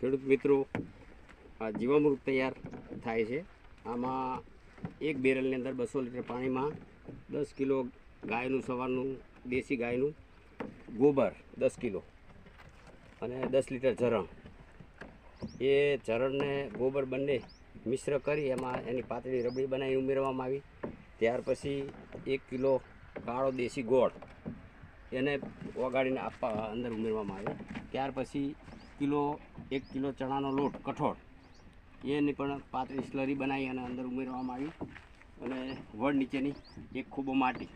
મિત્રો, આ જીવામૃત તૈયાર થાય છે. આમાં એક બેરલની અંદર બસો લીટર પાણીમાં દસ કિલો ગાયનું સવારનું, દેશી ગાયનું ગોબર દસ કિલો અને દસ લીટર ચરણ એ ચરણને ગોબર બંને મિશ્ર કરી એમાં એની પાતળી રબડી બનાવી ઉમેરવામાં આવી. ત્યાર પછી એક કિલો કાળો દેશી ગોળ એને ઓગાળીને આપવા અંદર ઉમેરવામાં આવે. ત્યાર પછી કિલો, એક કિલો ચણાનો લોટ કઠોળ. એની પણ પાતળી સ્લરી બનાવી અને અંદર ઉમેરવામાં આવી. અને વડ નીચેની એક ખૂબ માટી.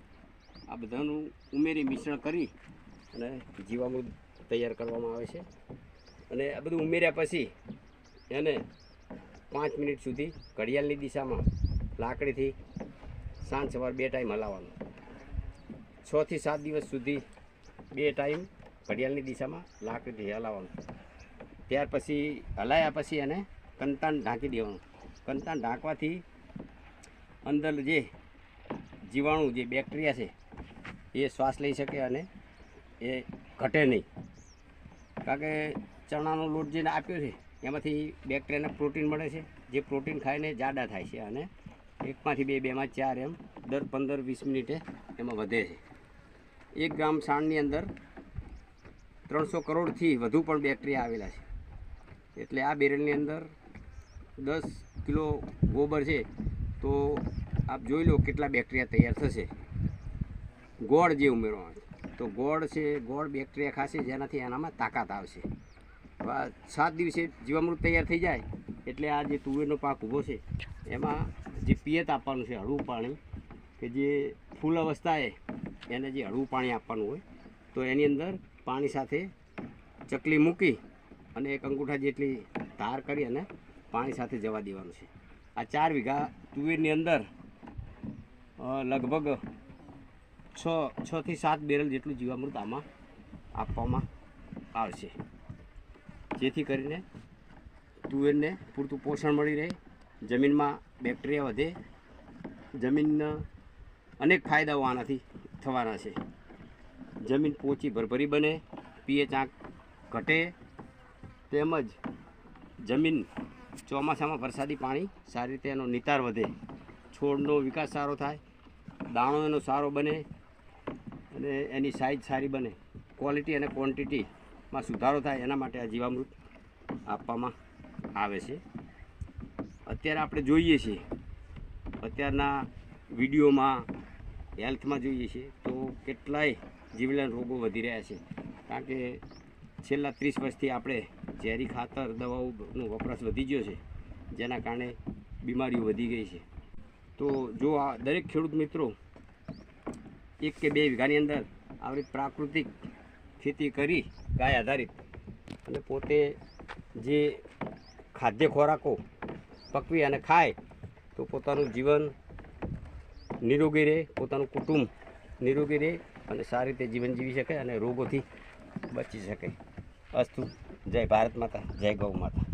આ બધાનું ઉમેરી મિશ્રણ કરી અને જીવામૃત તૈયાર કરવામાં આવે છે. અને આ બધું ઉમેર્યા પછી એને પાંચ મિનિટ સુધી ઘડિયાળની દિશામાં લાકડીથી સાંજ સવાર બે ટાઈમ હલાવવાનું. છથી સાત દિવસ સુધી બે ટાઈમ ઘડિયાળની દિશામાં લાકડીથી હલાવવાનું. ત્યાર પછી હલાયા પછી એને કંતાન ઢાંકી દેવાનું. કંતાન ઢાંકવાથી અંદર જે જીવાણુ, જે બેક્ટેરિયા છે, એ શ્વાસ લઈ શકે અને એ ઘટે નહીં. કારણ કે ચણાનો લોટ જેને આપ્યો છે, એમાંથી બેક્ટેરિયાને પ્રોટીન મળે છે. જે પ્રોટીન ખાઈને જાડા થાય છે અને એકમાંથી બે, બેમાં ચાર એમ દર પંદર, વીસ મિનિટે એમાં વધે છે. એક ગ્રામ સાણની અંદર ત્રણસો કરોડથી વધુ પણ બેક્ટેરિયા આવેલા છે. એટલે આ બેરલની અંદર દસ કિલો ગોબર છે, તો આપ જોઈ લો કેટલા બેક્ટેરિયા તૈયાર થશે. ગોળ જે ઉમેરવામાં તો ગોળ છે, ગોળ બેક્ટેરિયા ખાશે, જેનાથી એનામાં તાકાત આવશે. સાત દિવસે જીવામૃત તૈયાર થઈ જાય, એટલે આ જે તુવેરનો પાક ઊભો છે, એમાં જે પિયત આપવાનું છે, હળવું પાણી, કે જે ફૂલ અવસ્થાએ એને જે હળવું પાણી આપવાનું હોય, તો એની અંદર પાણી સાથે ચકલી મૂકી અને એક અંગૂઠા જેટલી ધાર કરી અને પાણી સાથે જવા દેવાનું છે. આ ચાર વીઘા તુવેરની અંદર લગભગ છ, છથી સાત બેરલ જેટલું જીવામૃત આમાં આપવામાં આવશે. જેથી કરીને તુવેરને પૂરતું પોષણ મળી રહે, જમીનમાં બેક્ટેરિયા વધે, જમીનના અનેક ફાયદાઓ આનાથી થવાના છે. જમીન પોચી ભરભરી બને, પીએચ આંક ઘટે તેમજ જમીન ચોમાસામાં વરસાદી પાણી સારી રીતે એનો નિતાર વધે. છોડનો વિકાસ સારો થાય, દાણો એનો સારો બને અને એની સાઇઝ સારી બને. ક્વોલિટી અને ક્વોન્ટિટીમાં સુધારો થાય એના માટે આ જીવામૃત આપવામાં આવે છે. અત્યારે આપણે જોઈએ છીએ. અત્યારના વિડીયોમાં હેલ્થમાં જોઈએ છીએ તો કેટલાય જીવલેણ રોગો વધી રહ્યા છે. કારણ કે છેલ્લા ત્રીસ વર્ષથી આપણે ઝેરી ખાતર દવાઓનો વપરાશ વધી ગયો છે, જેના કારણે બીમારીઓ વધી ગઈ છે. તો જો આ દરેક ખેડૂત મિત્રો એક કે બે વીઘાની અંદર આવી પ્રાકૃતિક ખેતી કરી ગાય આધારિત અને પોતે જે ખાદ્ય ખોરાકો પકવી અને ખાય, તો પોતાનું જીવન નિરોગી રહે, પોતાનું કુટુંબ નિરોગી રહે અને સારી રીતે જીવન જીવી શકે અને રોગોથી બચી શકે. અસ્તુ. જય ભારત માતા જય ગૌ માતા.